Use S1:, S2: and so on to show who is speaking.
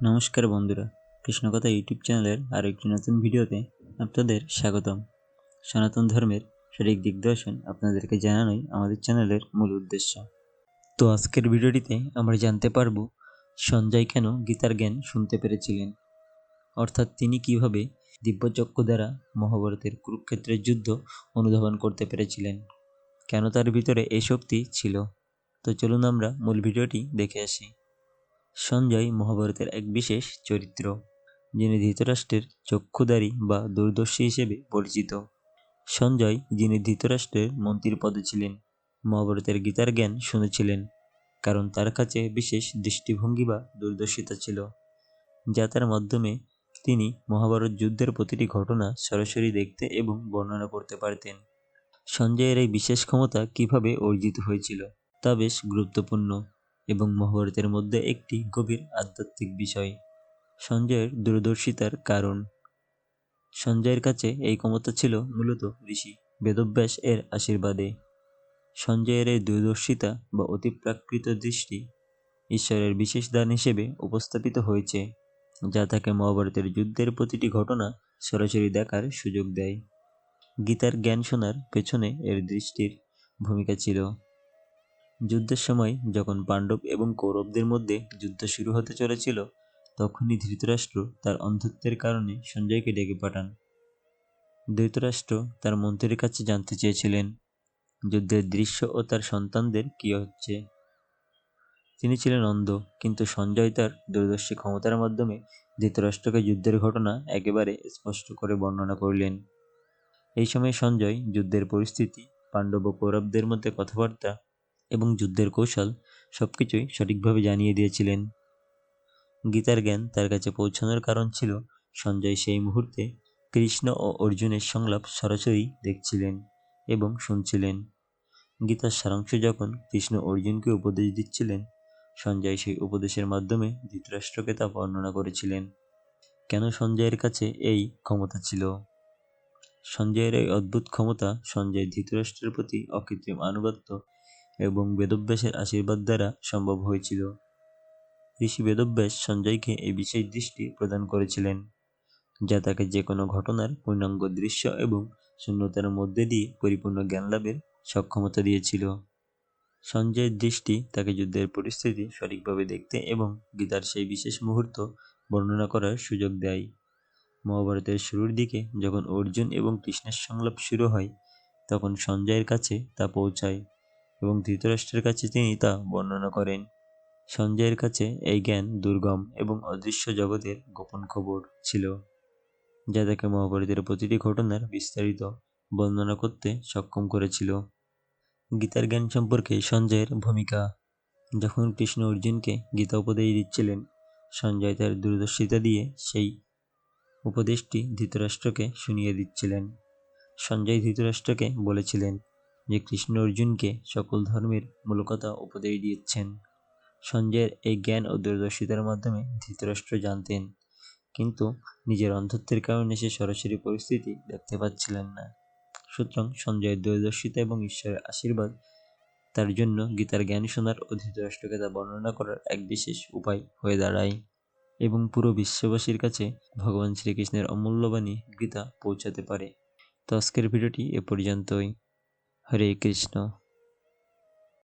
S1: নমস্কার বন্ধুরা, কৃষ্ণকথা ইউটিউব চ্যানেলের আরও একটি নতুন ভিডিওতে আপনাদের স্বাগতম। সনাতন ধর্মের সঠিক দিগদর্শন আপনাদেরকে জানানোই আমাদের চ্যানেলের মূল উদ্দেশ্য। তো আজকের ভিডিওটিতে আমরা জানতে পারব, সঞ্জয় কেন গীতার জ্ঞান শুনতে পেরেছিলেন? অর্থাৎ তিনি কীভাবে দিব্যচক্ষু দ্বারা মহাভারতের কুরুক্ষেত্রের যুদ্ধ অনুধাবন করতে পেরেছিলেন? কেন তার ভিতরে এই শক্তি ছিল? তো চলুন আমরা মূল ভিডিওটি দেখে আসি। সঞ্জয় মহাভারতের এক বিশেষ চরিত্র, যিনি ধৃতরাষ্ট্রের চক্ষুদারী বা দূরদর্শী হিসেবে পরিচিত। সঞ্জয়, যিনি ধৃতরাষ্ট্রের মন্ত্রীর পদে ছিলেন, মহাভারতের গীতার জ্ঞান শুনেছিলেন, কারণ তার কাছে বিশেষ দৃষ্টিভঙ্গি বা দূরদর্শিতা ছিল, যা তার মাধ্যমে তিনি মহাভারত যুদ্ধের প্রতিটি ঘটনা সরাসরি দেখতে এবং বর্ণনা করতে পারতেন। সঞ্জয়ের এই বিশেষ ক্ষমতা কীভাবে অর্জিত হয়েছিল, তা বেশ গুরুত্বপূর্ণ। এবং মহাভারতের মধ্যে একটি গভীর আধ্যাত্মিক বিষয়, সঞ্জয়ের দূরদর্শিতার কারণ। সঞ্জয়ের কাছে এই ক্ষমতা ছিল মূলত ঋষি বেদব্যাস এর আশীর্বাদে। সঞ্জয়ের এই দূরদর্শিতা বা অতিপ্রাকৃত দৃষ্টি ঈশ্বরের বিশেষ দান হিসেবে উপস্থাপিত হয়েছে, যা তাকে মহাভারতের যুদ্ধের প্রতিটি ঘটনা সরাসরি দেখার সুযোগ দেয়। গীতার জ্ঞান শোনার পেছনে এর দৃষ্টির ভূমিকা ছিল। যুদ্ধের সময় যখন পাণ্ডব এবং কৌরবদের মধ্যে যুদ্ধ শুরু হতে চলেছিল, তখনই ধৃতরাষ্ট্র তার অন্ধত্বের কারণে সঞ্জয়কে ডেকে পাঠান। ধৃতরাষ্ট্র তার মন্ত্রীর কাছে জানতে চেয়েছিলেন, যুদ্ধের দৃশ্য ও তার সন্তানদের কী হচ্ছে। তিনি ছিলেন অন্ধ, কিন্তু সঞ্জয় তার দূরদর্শী ক্ষমতার মাধ্যমে ধৃতরাষ্ট্রকে যুদ্ধের ঘটনা একেবারে স্পষ্ট করে বর্ণনা করলেন। এই সময় সঞ্জয়, যুদ্ধের পরিস্থিতি, পাণ্ডব ও কৌরবদের মধ্যে কথাবার্তা এবং যুদ্ধের কৌশল সব কিছুই সঠিকভাবে জানিয়ে দিয়েছিলেন। গীতার জ্ঞান তার কাছে পৌঁছানোর কারণ ছিল সঞ্জয় সেই মুহূর্তে কৃষ্ণ ও অর্জুনের সংলাপ সরাসরি দেখছিলেন এবং শুনছিলেন। গীতার সারাংশ যখন কৃষ্ণ অর্জুনকে উপদেশ দিচ্ছিলেন, সঞ্জয় সেই উপদেশের মাধ্যমে ধৃতরাষ্ট্রকে তা বর্ণনা করেছিলেন। কেন সঞ্জয়ের কাছে এই ক্ষমতা ছিল? সঞ্জয়ের এই অদ্ভুত ক্ষমতা সঞ্জয় ধৃতরাষ্ট্রের প্রতি অকৃত্রিম আনুগত্য এবং বেদব্যাসের আশীর্বাদ দ্বারা সম্ভব হয়েছিল। ঋষি বেদব্যাস সঞ্জয়কে এই বিশেষ দৃষ্টি প্রদান করেছিলেন, যা তাকে যে কোনো ঘটনার পূর্ণাঙ্গ দৃশ্য এবং শূন্যতার মধ্যে দিয়ে পরিপূর্ণ জ্ঞান লাভের সক্ষমতা দিয়েছিল। সঞ্জয়ের দৃষ্টি তাকে যুদ্ধের পরিস্থিতি সঠিকভাবে দেখতে এবং গীতার সেই বিশেষ মুহূর্ত বর্ণনা করার সুযোগ দেয়। মহাভারতের শুরুর দিকে যখন অর্জুন এবং কৃষ্ণের সংলাপ শুরু হয়, তখন সঞ্জয়ের কাছে তা পৌঁছায়। এবং ধৃতরাষ্ট্রের কাছে তিনি তা বর্ণনা করেন। সঞ্জয়ের কাছে এই জ্ঞান দুর্গম এবং অদৃশ্য জগতের গোপন খবর ছিল, যা তাকে মহাভারতের প্রতিটি ঘটনার বিস্তারিত বর্ণনা করতে সক্ষম করেছিল। গীতার জ্ঞান সম্পর্কে সঞ্জয়ের ভূমিকা। যখন কৃষ্ণ অর্জুনকে গীতা উপদেশ দিচ্ছিলেন, সঞ্জয় তার দূরদর্শিতা দিয়ে সেই উপদেশটি ধৃতরাষ্ট্রকে শুনিয়ে দিচ্ছিলেন। সঞ্জয় ধৃতরাষ্ট্রকে বলেছিলেন যে কৃষ্ণ অর্জুনকে সকল ধর্মের মূলকতা উপদেশ দিয়েছেন। সঞ্জয়ের এই জ্ঞান ও দূরদর্শিতার মাধ্যমে ধৃতরাষ্ট্র জানতেন, কিন্তু নিজের অন্ধত্বের কারণে সে সরাসরি পরিস্থিতি দেখতে পাচ্ছিলেন না। সুতরাং সঞ্জয়ের দূরদর্শিতা এবং ঈশ্বরের আশীর্বাদ তার জন্য গীতার জ্ঞান শোনার ও ধৃতরাষ্ট্রকে তা বর্ণনা করার এক বিশেষ উপায় হয়ে দাঁড়ায় এবং পুরো বিশ্ববাসীর কাছে ভগবান শ্রীকৃষ্ণের অমূল্যবাণী গীতা পৌঁছাতে পারে। তো আজকের ভিডিওটি এ পর্যন্তই। হরে কৃষ্ণ